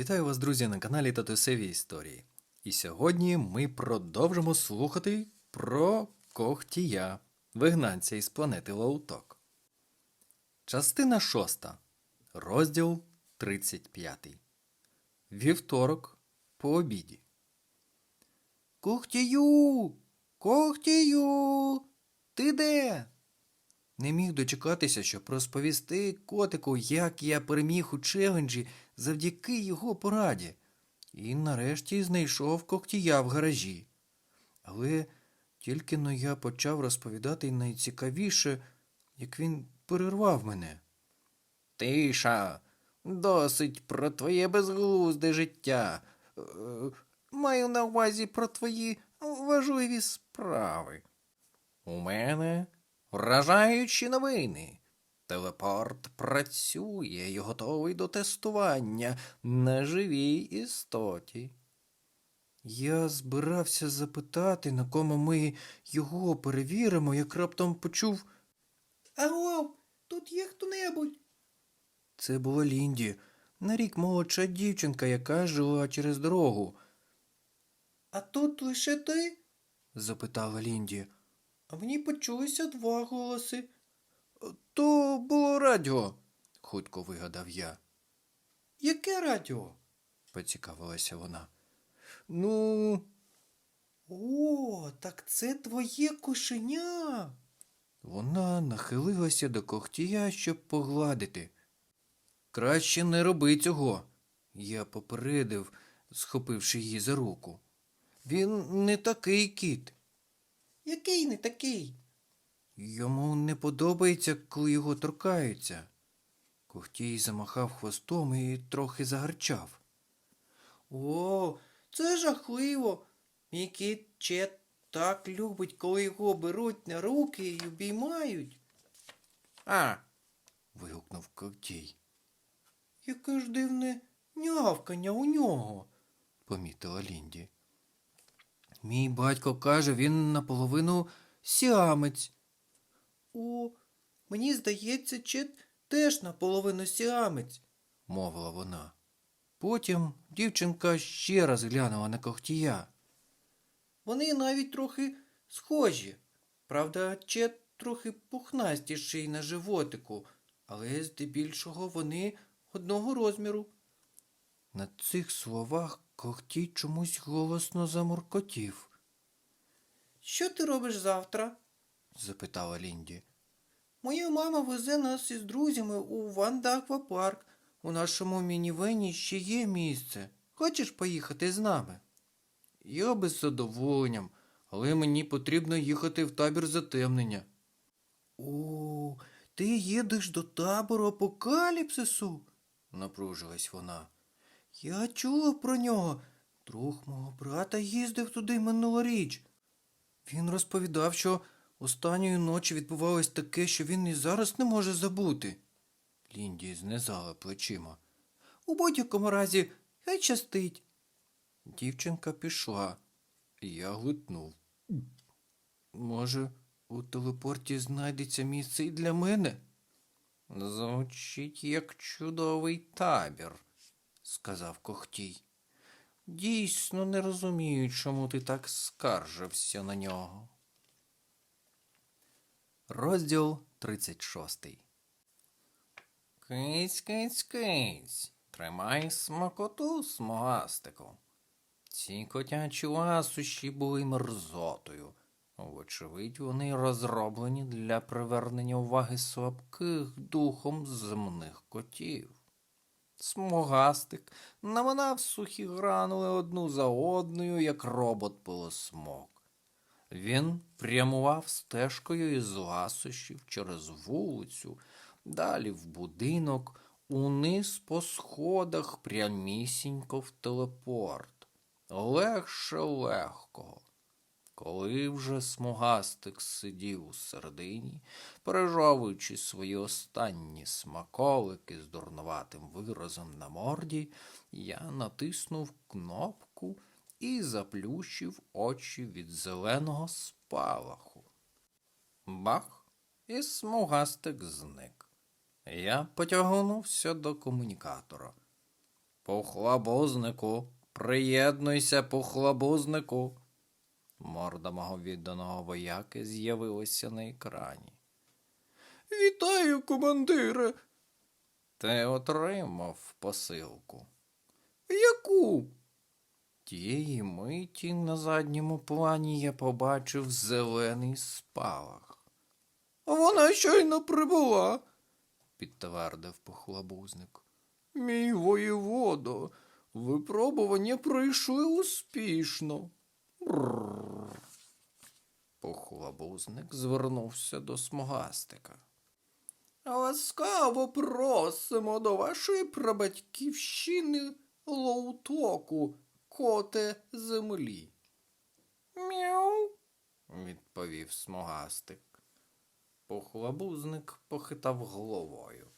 Вітаю вас, друзі, на каналі Татусеві Історії. І сьогодні ми продовжимо слухати про Кохтія, вигнанця із планети Лоуток. Частина 6. Розділ 35. Вівторок по обіді. Кохтію! Кохтію! Ти де? Не міг дочекатися, щоб розповісти котику, як я переміг у челенджі завдяки його пораді, і нарешті знайшов когтія в гаражі. Але тільки но я почав розповідати найцікавіше, як він перервав мене. Тиша, досить про твоє безглузде життя. Е, Маю на увазі про твої важливі справи. У мене вражаючі новини. Телепорт працює і готовий до тестування на живій істоті. Я збирався запитати, на кому ми його перевіримо, як раптом почув. Аго, тут є хто-небудь. Це була Лінді, на рік молодша дівчинка, яка жила через дорогу. А тут лише ти? запитала Лінді. А мені почулися два голоси. То було радіо, хутко вигадав я. Яке радіо? поцікавилася вона. Ну. О, так це твоє кошеня. Вона нахилилася до когтія, щоб погладити. Краще не роби цього, я попередив, схопивши її за руку. Він не такий кіт. Який не такий? Йому не подобається, коли його торкаються. Когтій замахав хвостом і трохи загарчав. О, це жахливо. Мій кіт Чет так любить, коли його беруть на руки і обіймають. А. вигукнув Когтій. Яке ж дивне нявкання у нього, помітила Лінді. Мій батько каже, він наполовину сіамець. О, мені здається, Чет теж наполовину сіамець, мовила вона. Потім дівчинка ще раз глянула на когтія. Вони навіть трохи схожі. Правда, Чет трохи пухнастіший на животику, але здебільшого вони одного розміру. На цих словах когтій чомусь голосно замуркотів. Що ти робиш завтра? Запитала Лінді. Моя мама везе нас із друзями у Ванда Аквапарк. У нашому мінівені ще є місце. Хочеш поїхати з нами? Я без задоволенням, але мені потрібно їхати в табір затемнення. О, ти їдеш до табору апокаліпсису? напружилась вона. Я чула про нього. Друг мого брата їздив туди минулоріч. Він розповідав, що останньої ночі відбувалось таке, що він і зараз не може забути. Лінді знизала плечима. У будь-якому разі, хай щастить. Дівчинка пішла, і я глитнув. Може, у телепорті знайдеться місце і для мене? Звучить як чудовий табір, сказав Кохтій. Дійсно не розумію, чому ти так скаржився на нього. Розділ 36 Киць, киць, киць. Тримай смакоту, смугастику. Ці котячі ласощі були мерзотою. Вочевидь, вони розроблені для привернення уваги слабких духом земних котів. Смугастик наминав сухі гранули одну за одною, як робот пилосмок. Він прямував стежкою із ласощів через вулицю, далі в будинок, униз по сходах прямісінько в телепорт. Легше легкого. Коли вже смугастик сидів у середині, пережовуючи свої останні смаколики з дурнуватим виразом на морді, я натиснув кнопку і заплющив очі від зеленого спалаху. Бах! І смугастик зник. Я потягнувся до комунікатора. Похлабузнику, приєднуйся, похлабузнику. Морда мого відданого вояки з'явилася на екрані. Вітаю, командире. Ти отримав посилку. Яку? Тієї миті на задньому плані я побачив зелений спалах. Вона щойно прибула, підтвердив похлабузник. Мій воєводо, випробування пройшли успішно. Бррр. Похлабузник звернувся до смугастика. Ласкаво просимо до вашої прабатьківщини Лоутоку, коте землі. Мяу, відповів смугастик. Похлабузник похитав головою.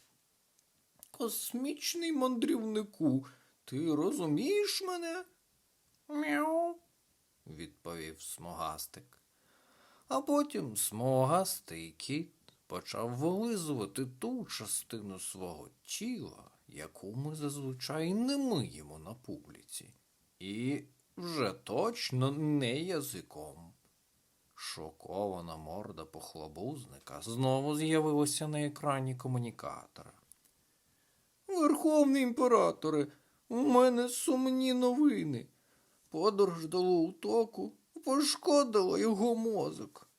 Космічний мандрівнику, ти розумієш мене? Мяу, відповів смугастик. А потім смугастий кіт почав вилизувати ту частину свого тіла, яку ми зазвичай не миємо на публіці, і вже точно не язиком. Шокована морда похлобузника знову з'явилася на екрані комунікатора. Верховний імператоре, у мене сумні новини. Подорож до Лоутоку пошкодила його мозок.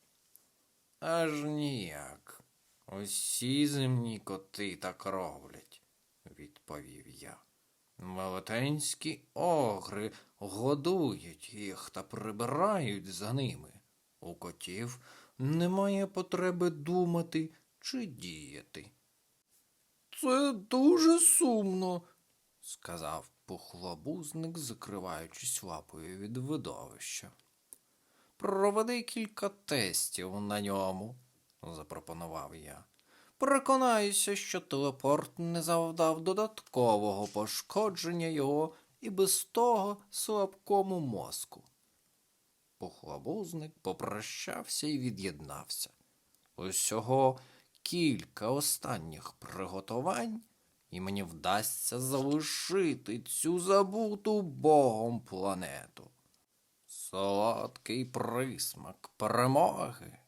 Аж ніяк. Усі земні коти так роблять, відповів я. Велетенські огри годують їх та прибирають за ними. У котів немає потреби думати чи діяти. Це дуже сумно, сказав пухлобузник, закриваючись лапою від видовища. Проведи кілька тестів на ньому, запропонував я. Переконаюся, що телепорт не завдав додаткового пошкодження його і без того слабкому мозку. Похлобузник попрощався і від'єднався. Усього кілька останніх приготувань, і мені вдасться залишити цю забуту богом планету. Солодкий присмак перемоги.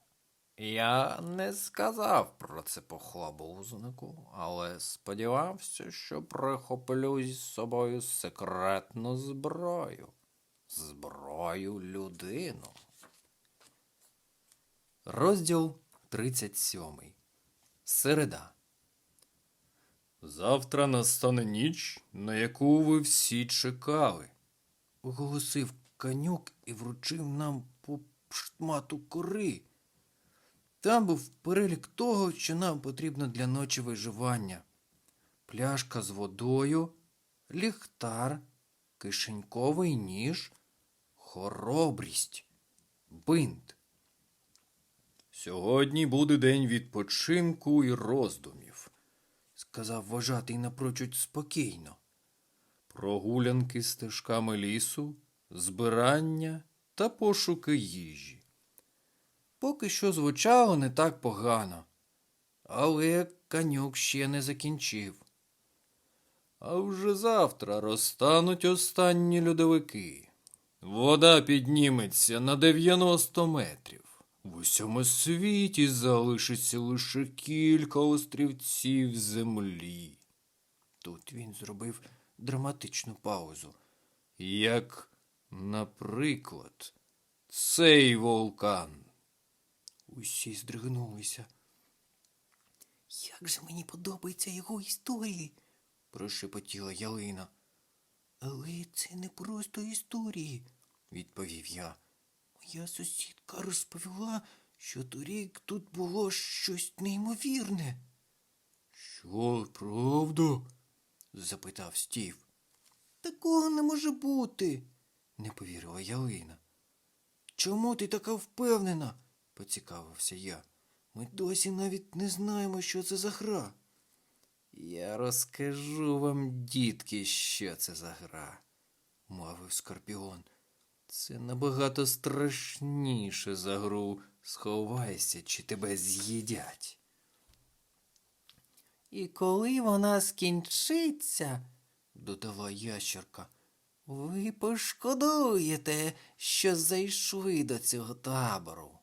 Я не сказав про це похлобузнику, але сподівався, що прихоплю з собою секретну зброю. Зброю людину. Розділ 37. Середа. Завтра настане ніч, на яку ви всі чекали, оголосив конюк і вручив нам по шмату кори. Там був перелік того, що нам потрібно для ночі виживання. Пляшка з водою, ліхтар, кишеньковий ніж, хоробрість, бинт. Сьогодні буде день відпочинку і роздумів, сказав вважатий напрочуд спокійно. Прогулянки стежками лісу, збирання та пошуки їжі. Поки що звучало не так погано, але конюк ще не закінчив. А вже завтра розтануть останні льодовики. Вода підніметься на 90 метрів. В усьому світі залишиться лише кілька острівців землі. Тут він зробив драматичну паузу. Як, наприклад, цей вулкан. Усі здригнулися. Як же мені подобаються його історії, прошепотіла Ялина. Але це не просто історії, відповів я. Моя сусідка розповіла, що торік тут було щось неймовірне. Що, правда? запитав Стів. Такого не може бути, не повірила Ялина. Чому ти така впевнена? Поцікавився я. Ми досі навіть не знаємо, що це за гра. Я розкажу вам, дітки, що це за гра, мовив Скорпіон. Це набагато страшніше за гру сховайся, чи тебе з'їдять. І коли вона скінчиться, додала ящерка. Ви пошкодуєте, що зайшли до цього табору.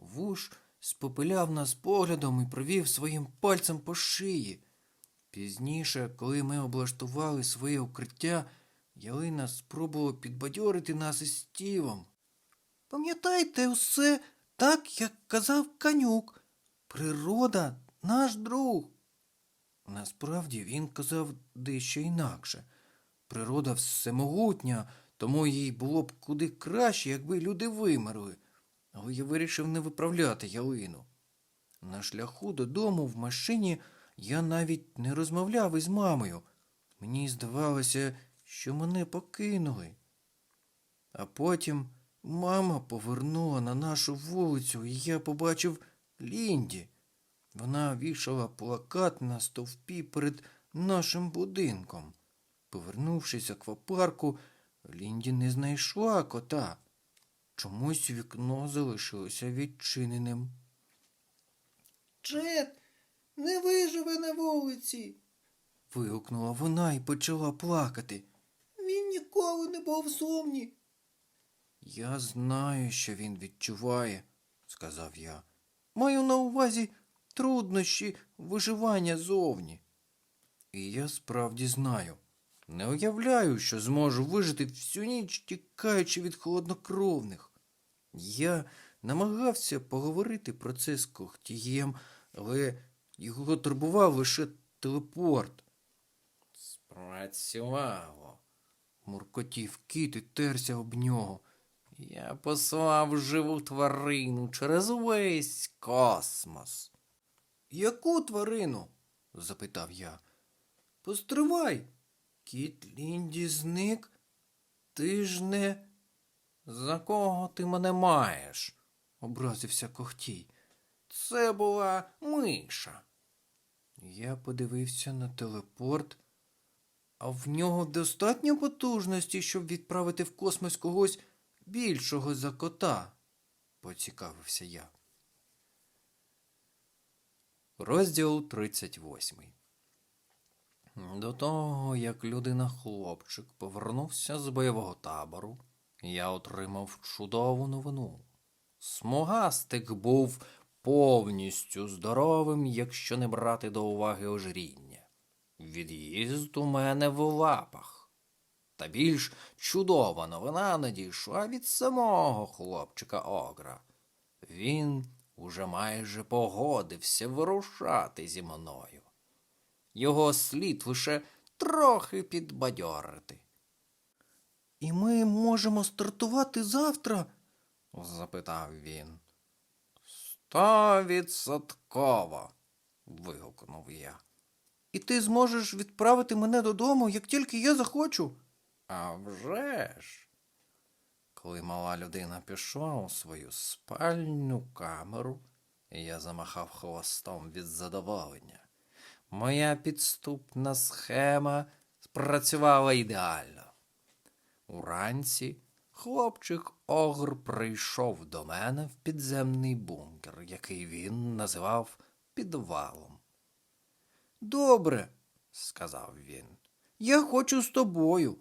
Вуш спопиляв нас поглядом і провів своїм пальцем по шиї. Пізніше, коли ми облаштували своє укриття, Ялина спробувала підбадьорити нас із стівом. Пам'ятайте усе так, як казав канюк. Природа наш друг. Насправді він казав дещо інакше. Природа всемогутня, тому їй було б куди краще, якби люди вимерли. Але я вирішив не виправляти ялину. На шляху додому в машині я навіть не розмовляв із мамою. Мені здавалося, що мене покинули. А потім мама повернула на нашу вулицю, і я побачив Лінді. Вона вішала плакат на стовпі перед нашим будинком. Повернувшись аквапарку, Лінді не знайшла кота. Чомусь вікно залишилося відчиненим. Джет, не виживе на вулиці. вигукнула вона і почала плакати. Він ніколи не був зовні. Я знаю, що він відчуває, сказав я. Маю на увазі труднощі виживання зовні. І я справді знаю. Не уявляю, що зможу вижити всю ніч, тікаючи від холоднокровних. Я намагався поговорити про це з когтієм, але його турбував лише телепорт. Спрацювало. Муркотів кіт і терся об нього. Я послав живу тварину через увесь космос. Яку тварину? запитав я. Постривай. Кіт Лінді зник. Ти ж не. За кого ти мене маєш? образився когтій. Це була миша. Я подивився на телепорт, а в нього достатньо потужності, щоб відправити в космос когось більшого за кота, поцікавився я. Розділ 38 До того, як людина-хлопчик повернувся з бойового табору, я отримав чудову новину. Смугастик був повністю здоровим, якщо не брати до уваги ожріння. Від'їзд у мене в лапах. Та більш чудова новина надійшла від самого хлопчика Огра. Він уже майже погодився вирушати зі мною. Його слід лише трохи підбадьорити. І ми можемо стартувати завтра? запитав він. Стовідсотково. вигукнув я. І ти зможеш відправити мене додому, як тільки я захочу. А вже ж. Коли мала людина пішла у свою спальню камеру, я замахав хвостом від задоволення. Моя підступна схема спрацювала ідеально. Уранці хлопчик Огр прийшов до мене в підземний бункер, який він називав підвалом. Добре, сказав він. Я хочу з тобою.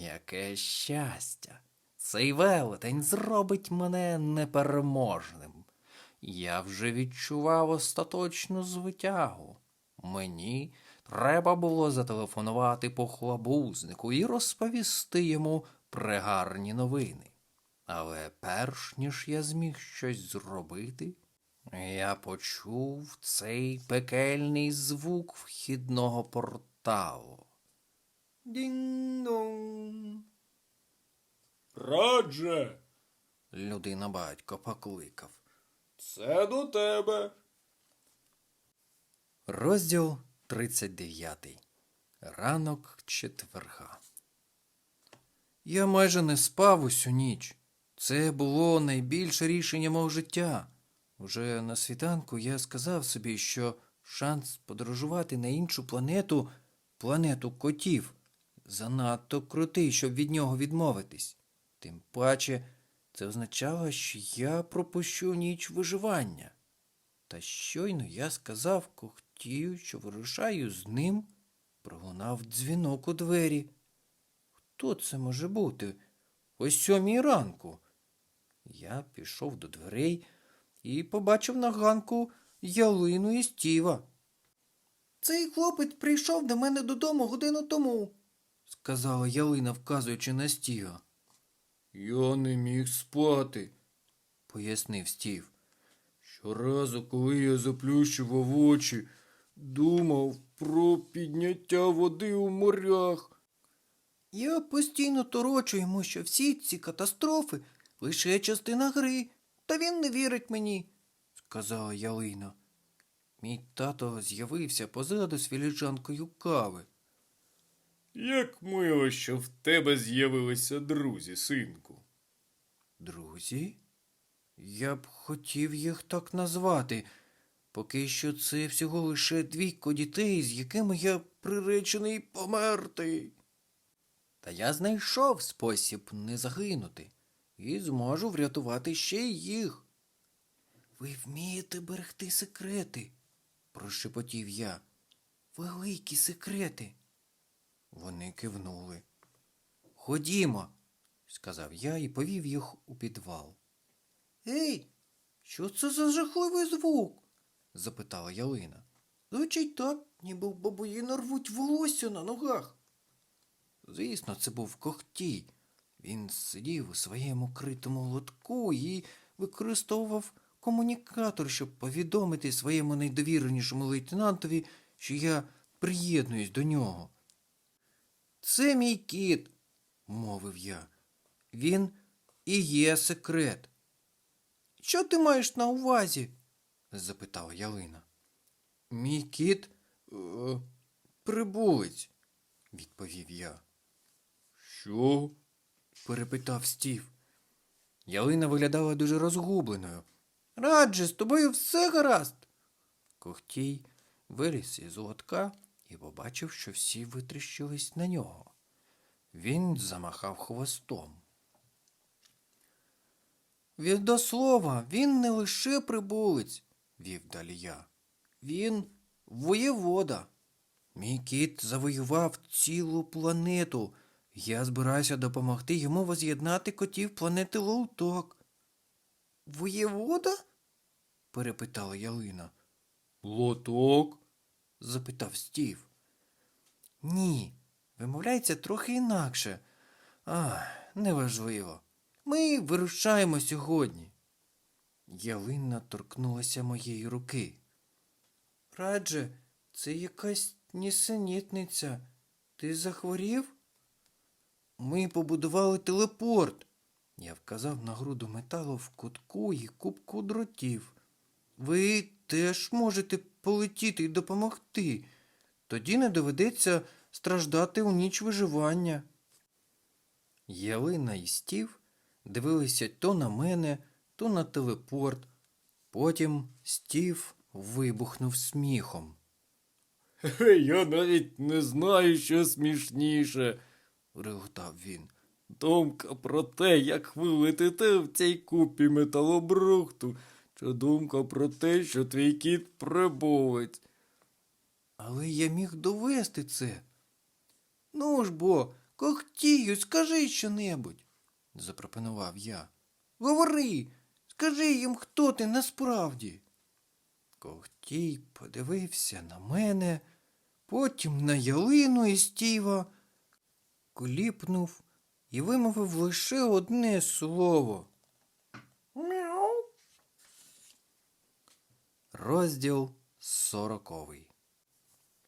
Яке щастя. Цей велетень зробить мене непереможним. Я вже відчував остаточну звитягу. Мені треба було зателефонувати похлабузнику і розповісти йому прегарні новини. Але перш ніж я зміг щось зробити, я почув цей пекельний звук вхідного порталу. Дінь-дон. Радже, Людина батько покликав. це до тебе. Розділ 39. Ранок четверга. Я майже не спав усю ніч. Це було найбільше рішення мого життя. Уже на світанку я сказав собі, що шанс подорожувати на іншу планету, планету котів, занадто крутий, щоб від нього відмовитись. Тим паче, це означало, що я пропущу ніч виживання. Та щойно я сказав когтію, що вирушаю з ним, пролунав дзвінок у двері. Хто це може бути? О сьомій ранку. Я пішов до дверей і побачив на ганку ялину і стіва. Цей хлопець прийшов до мене додому годину тому, сказала ялина, вказуючи на стіва. Я не міг спати, пояснив стів. Щоразу, коли я заплющував очі, думав про підняття води у морях. Я постійно торочу йому, що всі ці катастрофи лише частина гри, та він не вірить мені, сказала Ялина. Мій тато з'явився позаду з філіжанкою кави. Як мило, що в тебе з'явилися друзі, синку. Друзі? Я б хотів їх так назвати. Поки що це всього лише двійко дітей, з якими я приречений померти. Та я знайшов спосіб не загинути і зможу врятувати ще й їх. Ви вмієте берегти секрети, прошепотів я. Великі секрети. Вони кивнули. Ходімо, сказав я і повів їх у підвал. Ей, що це за жахливий звук? Запитала Ялина. Звучить так, ніби в бабуїна рвуть волосся на ногах. Звісно, це був когтій. Він сидів у своєму критому лотку і використовував комунікатор, щоб повідомити своєму найдовіренішому лейтенантові, що я приєднуюсь до нього. Це мій кіт, мовив я. Він і є секрет. Що ти маєш на увазі? Запитала Ялина. Мій кіт е, прибулець, відповів я. Що? перепитав Стів. Ялина виглядала дуже розгубленою. Радже, з тобою все гаразд. Когтій виліз із лотка і побачив, що всі витріщились на нього. Він замахав хвостом. Від до слова, він не лише прибулець, вів далі я. Він воєвода. Мій кіт завоював цілу планету. Я збираюся допомогти йому воз'єднати котів планети Лоуток. Воєвода? перепитала Ялина. Лоток? запитав Стів. Ні, вимовляється трохи інакше. А, неважливо. Ми вирушаємо сьогодні. Ялина торкнулася моєї руки. Радже, це якась нісенітниця. Ти захворів? Ми побудували телепорт. Я вказав на груду металу в кутку і кубку дротів. Ви теж можете полетіти і допомогти. Тоді не доведеться страждати у ніч виживання. Ялина і стів дивилися то на мене, то на телепорт. Потім стів вибухнув сміхом. Я навіть не знаю, що смішніше, реготав він. Думка про те, як ви летите в цій купі металобрухту, чи думка про те, що твій кіт прибулець. Але я міг довести це. Ну ж бо, когтію, скажи щонебудь, запропонував я. Говори, скажи їм, хто ти насправді. Когтій подивився на мене, потім на ялину і стіва, кліпнув і вимовив лише одне слово. Мяу. Розділ сороковий.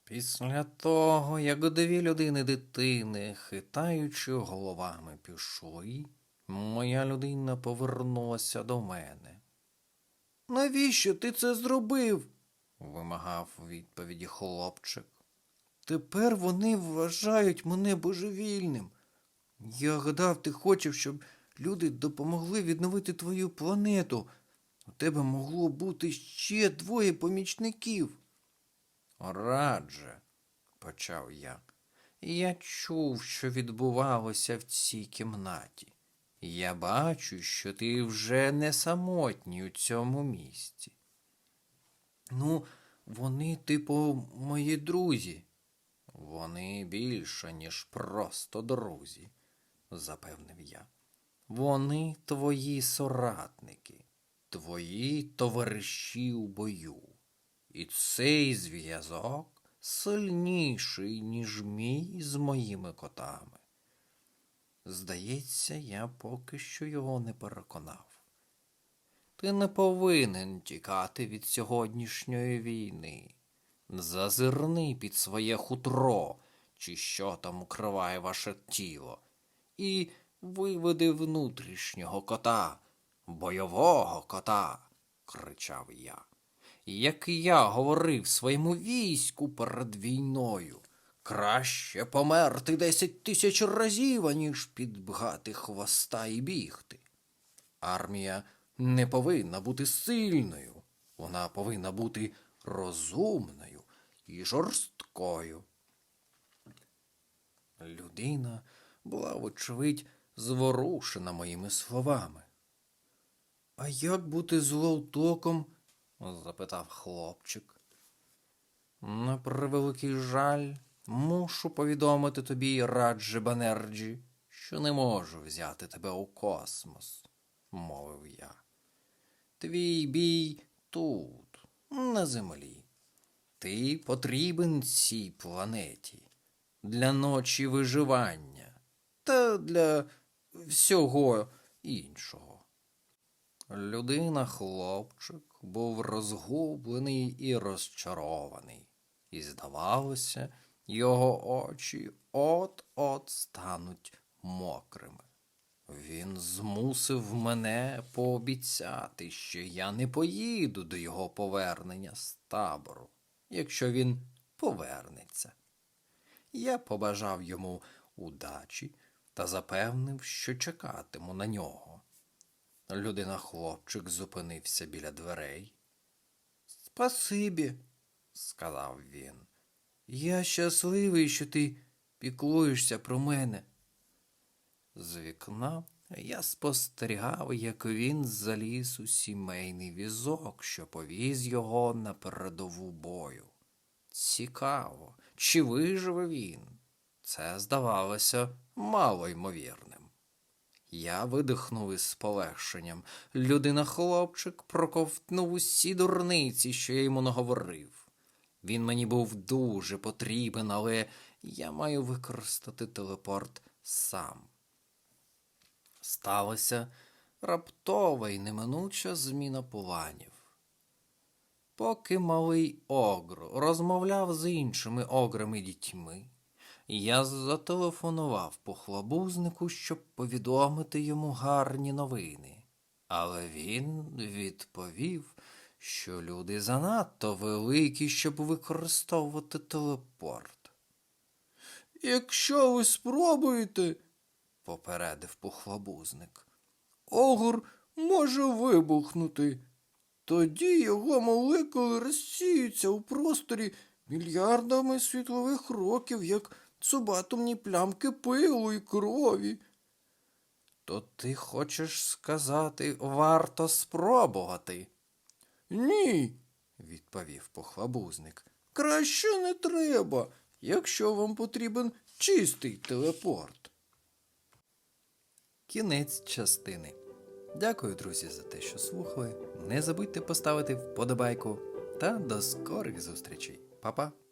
Після того, як дві людини дитини, хитаючи головами, пішли, моя людина повернулася до мене. Навіщо ти це зробив? вимагав відповіді хлопчик. Тепер вони вважають мене божевільним. Я гадав, ти хочеш, щоб люди допомогли відновити твою планету. У тебе могло бути ще двоє помічників. Радже, почав я. Я чув, що відбувалося в цій кімнаті. Я бачу, що ти вже не самотній у цьому місці. Ну, вони, типу, мої друзі, Вони більше, ніж просто друзі, запевнив я. Вони твої соратники, твої товариші у бою. І цей зв'язок сильніший, ніж мій з моїми котами. Здається, я поки що його не переконав. Ти не повинен тікати від сьогоднішньої війни. Зазирни під своє хутро, чи що там укриває ваше тіло, і виведи внутрішнього кота, бойового кота, кричав я. Як я говорив своєму війську перед війною, краще померти десять тисяч разів, аніж підбгати хвоста і бігти. Армія не повинна бути сильною, вона повинна бути розумною і жорсткою. Людина була, вочевидь, зворушена моїми словами. А як бути з Лоутоком? запитав хлопчик. На превеликий жаль, мушу повідомити тобі, Раджі Банерджі, що не можу взяти тебе у космос, мовив я. Твій бій тут, на землі. Ти потрібен цій планеті для ночі виживання та для всього іншого. Людина, хлопчик, був розгублений і розчарований, і, здавалося, його очі от-от стануть мокрими. Він змусив мене пообіцяти, що я не поїду до його повернення з табору, якщо він повернеться. Я побажав йому удачі та запевнив, що чекатиму на нього. Людина хлопчик зупинився біля дверей. Спасибі, сказав він. Я щасливий, що ти піклуєшся про мене. З вікна я спостерігав, як він заліз у сімейний візок, що повіз його на передову бою. Цікаво, чи виживе він? Це здавалося мало ймовірним. Я видихнув із полегшенням. Людина хлопчик проковтнув усі дурниці, що я йому наговорив. Він мені був дуже потрібен, але я маю використати телепорт сам. Сталася раптова і неминуча зміна планів. Поки малий огр розмовляв з іншими ограми дітьми, я зателефонував похлобузнику, щоб повідомити йому гарні новини. Але він відповів, що люди занадто великі, щоб використовувати телепорт. Якщо ви спробуєте, попередив похлобузник, огур може вибухнути. Тоді його молекули розсіються у просторі мільярдами світлових років, як субатомні плямки пилу і крові. То ти хочеш сказати, варто спробувати? Ні, відповів похлабузник. Краще не треба, якщо вам потрібен чистий телепорт. Кінець частини. Дякую, друзі, за те, що слухали. Не забудьте поставити вподобайку та до скорих зустрічей. Па-па!